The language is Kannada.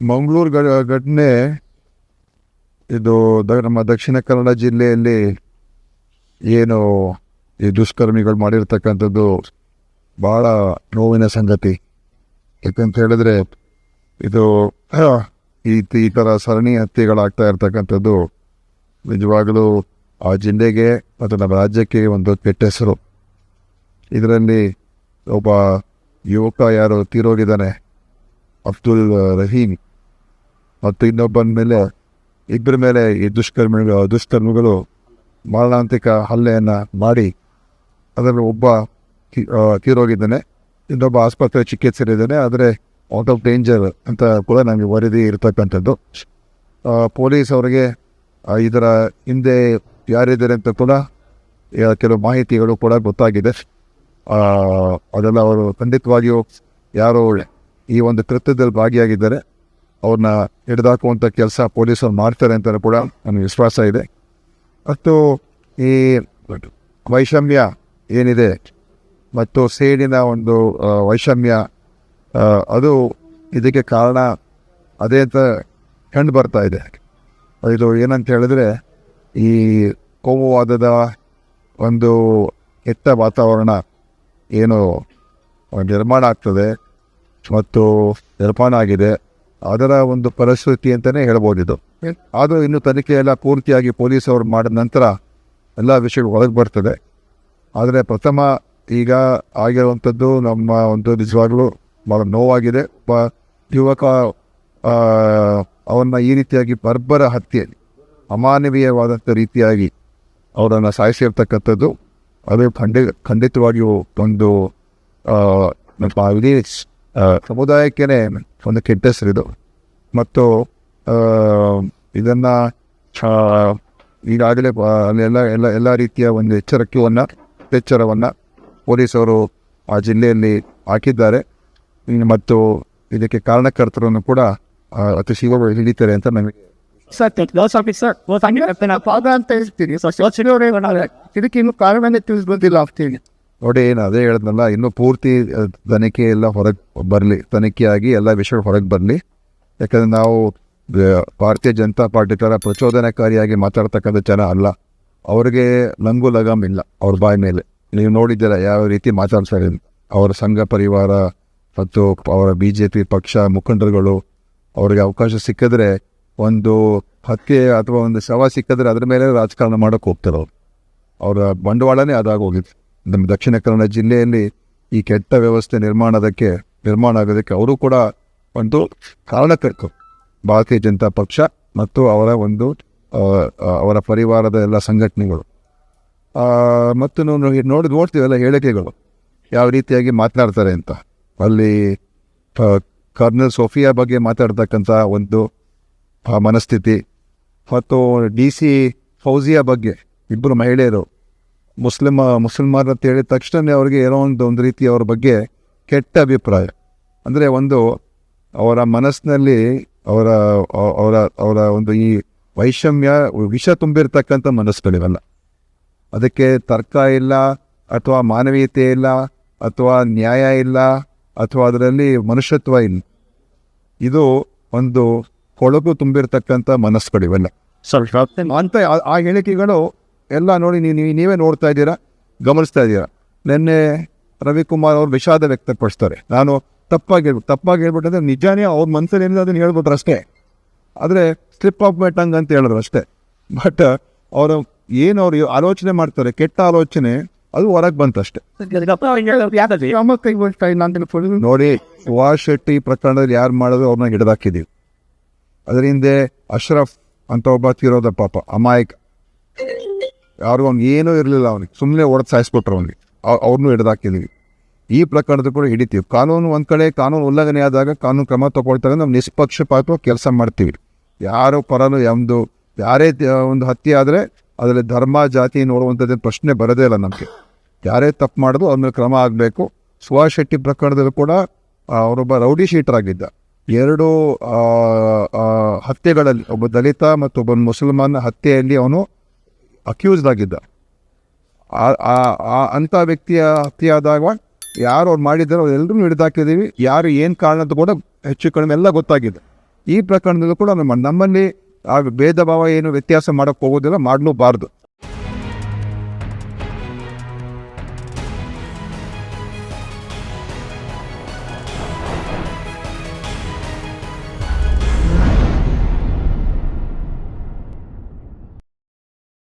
ಮಂಗಳೂರು ಘಟನೆ ಇದು ನಮ್ಮ ದಕ್ಷಿಣ ಕನ್ನಡ ಜಿಲ್ಲೆಯಲ್ಲಿ ಏನು ಈ ದುಷ್ಕರ್ಮಿಗಳು ಮಾಡಿರ್ತಕ್ಕಂಥದ್ದು ಭಾಳ ನೋವಿನ ಸಂಗತಿ. ಯಾಕಂತ ಹೇಳಿದ್ರೆ ಇದು ಈ ಈ ಥರ ಸರಣಿ ಹತ್ಯೆಗಳಾಗ್ತಾ ಇರ್ತಕ್ಕಂಥದ್ದು ನಿಜವಾಗಲೂ ಆ ಜಿಲ್ಲೆಗೆ ಮತ್ತು ನಮ್ಮ ರಾಜ್ಯಕ್ಕೆ ಒಂದು ಕೆಟ್ಟ ಹೆಸರು ಇದರಲ್ಲಿ ಒಬ್ಬ ಯುವಕ ಯಾರು, ತೀರೋಗಿದ್ದಾನೆ, ಅಬ್ದುಲ್ ರಹೀಮ್. ಮತ್ತು ಇನ್ನೊಬ್ಬನ ಮೇಲೆ, ಇಬ್ಬರ ಮೇಲೆ ಈ ದುಷ್ಕರ್ಮಿಗಳು ದುಷ್ಕರ್ಮಿಗಳು ಮಾರಣಾಂತಿಕ ಹಲ್ಲೆಯನ್ನು ಮಾಡಿ ಅದರಲ್ಲಿ ಒಬ್ಬ ತೀರೋಗಿದ್ದಾನೆ ಇನ್ನೊಬ್ಬ ಆಸ್ಪತ್ರೆ ಚಿಕಿತ್ಸೆಲಿದ್ದಾನೆ ಆದರೆ ಔಟ್ ಆಫ್ ಡೇಂಜರ್ ಅಂತ ಕೂಡ ನಮಗೆ ವರದಿ ಇರತಕ್ಕಂಥದ್ದು. ಪೊಲೀಸ್ ಅವರಿಗೆ ಇದರ ಹಿಂದೆ ಯಾರಿದ್ದಾರೆ ಅಂತ ಕೂಡ ಕೆಲವು ಮಾಹಿತಿಗಳು ಕೂಡ ಗೊತ್ತಾಗಿದೆ. ಅದೆಲ್ಲ ಅವರು ಖಂಡಿತವಾಗಿಯೂ ಯಾರು ಈ ಒಂದು ಕೃತ್ಯದಲ್ಲಿ ಭಾಗಿಯಾಗಿದ್ದಾರೆ. ಅವ್ರನ್ನ ಹಿಡಿದಾಕುವಂಥ ಕೆಲಸ ಪೊಲೀಸರು ಮಾಡ್ತಾರೆ ಅಂತ ಕೂಡ ನನಗೆ ವಿಶ್ವಾಸ ಇದೆ. ಮತ್ತು ಈ ವೈಷಮ್ಯ ಏನಿದೆ ಮತ್ತು ಸೇಡಿನ ಒಂದು ವೈಷಮ್ಯ ಅದು ಇದಕ್ಕೆ ಕಾರಣ ಅದೇ ಅಂತ ಕಂಡು ಬರ್ತಾ ಇದೆ. ಇದು ಏನಂತ ಹೇಳಿದ್ರೆ ಈ ಕೋಮುವಾದದ ಒಂದು ಕೆಟ್ಟ ವಾತಾವರಣ ಏನು ನಿರ್ಮಾಣ ಆಗ್ತದೆ ಮತ್ತು ನಿರ್ಮಾಣ ಆಗಿದೆ. ಅದರ ಒಂದು ಪರಿಸ್ಥಿತಿ ಅಂತಲೇ ಹೇಳ್ಬೋದು ಇದು. ಆದರೂ ಇನ್ನು ತನಿಖೆ ಎಲ್ಲ ಪೂರ್ತಿಯಾಗಿ ಪೊಲೀಸವರು ಮಾಡಿದ ನಂತರ ಎಲ್ಲ ವಿಷಯಗಳು ಒಳಗೆ ಬರ್ತದೆ. ಆದರೆ ಪ್ರಥಮ ಈಗ ಆಗಿರುವಂಥದ್ದು ನಮ್ಮ ಒಂದು ನಿಜವಾಗ್ಲೂ ಭಾಳ ನೋವಾಗಿದೆ. ಒಬ್ಬ ಯುವಕ ಅವನ್ನ ಈ ರೀತಿಯಾಗಿ ಬರ್ಬರ ಹತ್ಯೆ ಅಮಾನವೀಯವಾದಂಥ ರೀತಿಯಾಗಿ ಅವರನ್ನು ಸಾಯಿಸಿರ್ತಕ್ಕಂಥದ್ದು ಅದು ಖಂಡಿ ಖಂಡಿತವಾಗಿಯೂ ಒಂದು ಸಮುದಾಯಕ್ಕೇನೆ ನಮ್ಮ ಇಡೀ ಸಮುದಾಯಕ್ಕೇ ಒಂದು ಕೆಟ್ಟ ಹೆಸರಿದು ಮತ್ತು ಇದನ್ನು ಈಗಾಗಲೇ ಎಲ್ಲ ಅಲ್ಲೆಲ್ಲ ಎಲ್ಲ ಎಲ್ಲ ರೀತಿಯ ಒಂದು ಎಚ್ಚರಿಕೆಯನ್ನು ಎಚ್ಚರವನ್ನು ಪೊಲೀಸರು ಆ ಜಿಲ್ಲೆಯಲ್ಲಿ ಹಾಕಿದ್ದಾರೆ. ಮತ್ತು ಇದಕ್ಕೆ ಕಾರಣಕರ್ತರನ್ನು ಕೂಡ ಅತಿ ಶೀಘ್ರವಾಗಿ ಹಿಡಿತಾರೆ ಅಂತ ನಮಗೆ ಸರ್ ಅಂತ ಹೇಳ್ತೀನಿ. ಇದಕ್ಕೆ ಇನ್ನು ಕಾರಣನೇ ತಿಳಿಸ್ಬೋದಿಲ್ಲ ಆಗ್ತೀನಿ ನೋಡಿ ಏನು ಅದೇ ಹೇಳಿದ್ನಲ್ಲ, ಇನ್ನೂ ಪೂರ್ತಿ ತನಿಖೆ ಎಲ್ಲ ಹೊರಗೆ ಬರಲಿ, ತನಿಖೆಯಾಗಿ ಎಲ್ಲ ವಿಷಯಗಳು ಹೊರಗೆ ಬರಲಿ. ಯಾಕಂದರೆ ನಾವು ಭಾರತೀಯ ಜನತಾ ಪಾರ್ಟಿ ಥರ ಪ್ರಚೋದನಕಾರಿಯಾಗಿ ಮಾತಾಡ್ತಕ್ಕಂಥ ಜನ ಅಲ್ಲ. ಅವ್ರಿಗೆ ನಂಗು ಲಗಾಮ್ ಇಲ್ಲ, ಅವ್ರ ಬಾಯಿ ಮೇಲೆ. ನೀವು ನೋಡಿದ್ದೀರ ಯಾವ ರೀತಿ ಮಾತಾಡ್ತಾರೆ. ಅವರ ಸಂಘ ಪರಿವಾರ ಮತ್ತು ಅವರ ಬಿ ಜೆ ಪಿ ಪಕ್ಷ ಮುಖಂಡರುಗಳು, ಅವರಿಗೆ ಅವಕಾಶ ಸಿಕ್ಕಿದ್ರೆ ಒಂದು ಹತ್ಯೆ ಅಥವಾ ಒಂದು ಶವ ಸಿಕ್ಕಿದ್ರೆ ಅದ್ರ ಮೇಲೆ ರಾಜಕಾರಣ ಮಾಡೋಕೆ ಹೋಗ್ತಾರೆ ಅವರು. ಅವರ ಬಂಡವಾಳನೇ ಅದಾಗೋಗಿತ್ತು ನಮ್ಮ ದಕ್ಷಿಣ ಕನ್ನಡ ಜಿಲ್ಲೆಯಲ್ಲಿ ಈ ಕೆಟ್ಟ ವ್ಯವಸ್ಥೆ ನಿರ್ಮಾಣದಕ್ಕೆ ನಿರ್ಮಾಣ ಆಗೋದಕ್ಕೆ ಅವರು ಕೂಡ ಒಂದು ಕಾರಣಕರ್ತರು. ಭಾರತೀಯ ಜನತಾ ಪಕ್ಷ ಮತ್ತು ಅವರ ಒಂದು ಅವರ ಪರಿವಾರದ ಎಲ್ಲ ಸಂಘಟನೆಗಳು. ಮತ್ತು ನಾವು ನೋಡಿ ನೋಡಿ ನೋಡ್ತೀವಲ್ಲ ಹೇಳಿಕೆಗಳು. ಯಾವ ರೀತಿಯಾಗಿ ಮಾತನಾಡ್ತಾರೆ ಅಂತ. ಅಲ್ಲಿ ಕರ್ನಲ್ ಸೋಫಿಯಾ ಬಗ್ಗೆ ಮಾತಾಡ್ತಕ್ಕಂಥ ಒಂದು ಮನಸ್ಥಿತಿ. ಮತ್ತು ಡಿ ಸಿ ಫೌಜಿಯಾ ಬಗ್ಗೆ ಇಬ್ಬರು ಮಹಿಳೆಯರು ಮುಸ್ಲಿಮ ಮುಸಲ್ಮಾನ್ ಅಂತ ಹೇಳಿದ ತಕ್ಷಣವೇ ಅವರಿಗೆ ಏನೋ ಒಂದು ಒಂದು ರೀತಿ ಅವ್ರ ಬಗ್ಗೆ ಕೆಟ್ಟ ಅಭಿಪ್ರಾಯ. ಅಂದರೆ ಒಂದು ಅವರ ಮನಸ್ಸಿನಲ್ಲಿ ಅವರ ಅವರ ಅವರ ಒಂದು ಈ ವೈಷಮ್ಯ ವಿಷ ತುಂಬಿರ್ತಕ್ಕಂಥ ಮನಸ್ಸುಗಳಿವೆಲ್ಲ. ಅದಕ್ಕೆ ತರ್ಕ ಇಲ್ಲ ಅಥವಾ ಮಾನವೀಯತೆ ಇಲ್ಲ ಅಥವಾ ನ್ಯಾಯ ಇಲ್ಲ ಅಥವಾ ಅದರಲ್ಲಿ ಮನುಷ್ಯತ್ವ ಇಲ್ಲ. ಇದು ಒಂದು ಕೊಳಗು ತುಂಬಿರ್ತಕ್ಕಂಥ ಮನಸ್ಸುಗಳಿವೆಲ್ಲ. ಸರ್. ಅಂತ ಆ ಹೇಳಿಕೆಗಳು ಎಲ್ಲ ನೋಡಿ ನೀವು ನೀವು- ನೋಡ್ತಾ ಇದ್ದೀರಾ? ಗಮನಿಸ್ತಾ ಇದ್ದೀರಾ? ನಿನ್ನೆ ರವಿಕುಮಾರ್ ಅವರು ವಿಷಾದ ವ್ಯಕ್ತಪಡಿಸ್ತಾರೆ. ನಾನು ತಪ್ಪಾಗಿ ಹೇಳ್ಬಿಟ್ಟು ತಪ್ಪಾಗಿ ಹೇಳ್ಬಿಟ್ಟಂದ್ರೆ ನಿಜಾನೇ ಅವ್ರ ಮನಸ್ಸಲ್ಲಿ ಏನಿದೆ ಅದನ್ನು ಹೇಳ್ಬಿಟ್ರು ಅಷ್ಟೇ. ಆದರೆ ಸ್ಲಿಪ್ ಆಫ್ ಮೈ ಟಂಗ್ ಅಂತ ಹೇಳಿದ್ರು ಅಷ್ಟೇ. ಬಟ್ ಅವರು ಏನು ಅವರು ಆಲೋಚನೆ ಮಾಡ್ತಾರೆ, ಕೆಟ್ಟ ಆಲೋಚನೆ, ಅದು ಹೊರಗೆ ಬಂತಷ್ಟೇ ಅಂತ ಫುಲ್ ನೋಡಿ, ಸುಭಾಷ್ ಶೆಟ್ಟಿ ಪ್ರಕರಣದಲ್ಲಿ ಯಾರು ಮಾಡೋದು ಅವ್ರನ್ನ ಹಿಡಿದಾಕಿದ್ದೀವಿ. ಅದರಿಂದ ಅಶ್ರಫ್ ಅಂತ ಒಬ್ಬ ತೀರೋದ ಪಾಪ, ಅಮಾಯಕ. ಯಾರು ಅವ್ನು ಏನೂ ಇರಲಿಲ್ಲ ಅವನಿಗೆ. ಸುಮ್ಮನೆ ಹೊಡೆದು ಸಾಯಿಸ್ಬಿಟ್ರು ಅವನಿಗೆ. ಅವ್ರನ್ನೂ ಹಿಡಿದಾಕಿದ್ವಿ ಈ ಪ್ರಕರಣದ ಕೂಡ ಹಿಡಿತೀವಿ. ಕಾನೂನು ಒಂದು ಕಡೆ, ಕಾನೂನು ಉಲ್ಲಂಘನೆ ಆದಾಗ ಕಾನೂನು ಕ್ರಮ ತಗೊಳ್ತಾರೆ ನಾವು ನಿಷ್ಪಕ್ಷಪಾತವಾಗಿ ಕೆಲಸ ಮಾಡ್ತೀವಿ. ಯಾರು ಪರನು ಎಂದು ಯಾರೇ ಒಂದು ಹತ್ಯೆ ಆದರೆ ಅದರಲ್ಲಿ ಧರ್ಮ, ಜಾತಿ ನೋಡುವಂಥದ್ದು ಪ್ರಶ್ನೆ ಬರೋದೇ ಇಲ್ಲ ನಮಗೆ. ಯಾರೇ ತಪ್ಪು ಮಾಡಿದ್ರು ಅವ್ರ ಮೇಲೆ ಕ್ರಮ ಆಗಬೇಕು. ಸುಭಾಷ್ ಶೆಟ್ಟಿ ಪ್ರಕರಣದಲ್ಲೂ ಕೂಡ ಅವರೊಬ್ಬ ರೌಡಿ ಶೀಟರ್ ಆಗಿದ್ದ. ಎರಡು ಹತ್ಯೆಗಳಲ್ಲಿ, ಒಬ್ಬ ದಲಿತ ಮತ್ತು ಒಬ್ಬ ಮುಸಲ್ಮಾನ ಹತ್ಯೆಯಲ್ಲಿ ಅವನು ಅಕ್ಯೂಸ್ಡ್ ಆಗಿದ್ದ. ಅಂಥ ವ್ಯಕ್ತಿಯ ಹತ್ಯೆ ಆದಾಗ ಯಾರು ಅವ್ರು ಮಾಡಿದ್ದಾರೆ ಎಲ್ಲರೂ ಹಿಡಿದಾಕಿದ್ದೀವಿ ಯಾರು ಏನು ಕಾರಣ ಅಂತ ಕೂಡ ಹೆಚ್ಚು ಕಡಿಮೆ ಎಲ್ಲ ಗೊತ್ತಾಗಿದೆ. ಈ ಪ್ರಕರಣದಲ್ಲೂ ಕೂಡ ನಮ್ಮ ನಮ್ಮಲ್ಲಿ ಆ ಭೇದ ಭಾವ ಏನು ವ್ಯತ್ಯಾಸ ಮಾಡೋಕ್ಕೆ ಹೋಗೋದಿಲ್ಲ ಮಾಡಲೂಬಾರ್ದು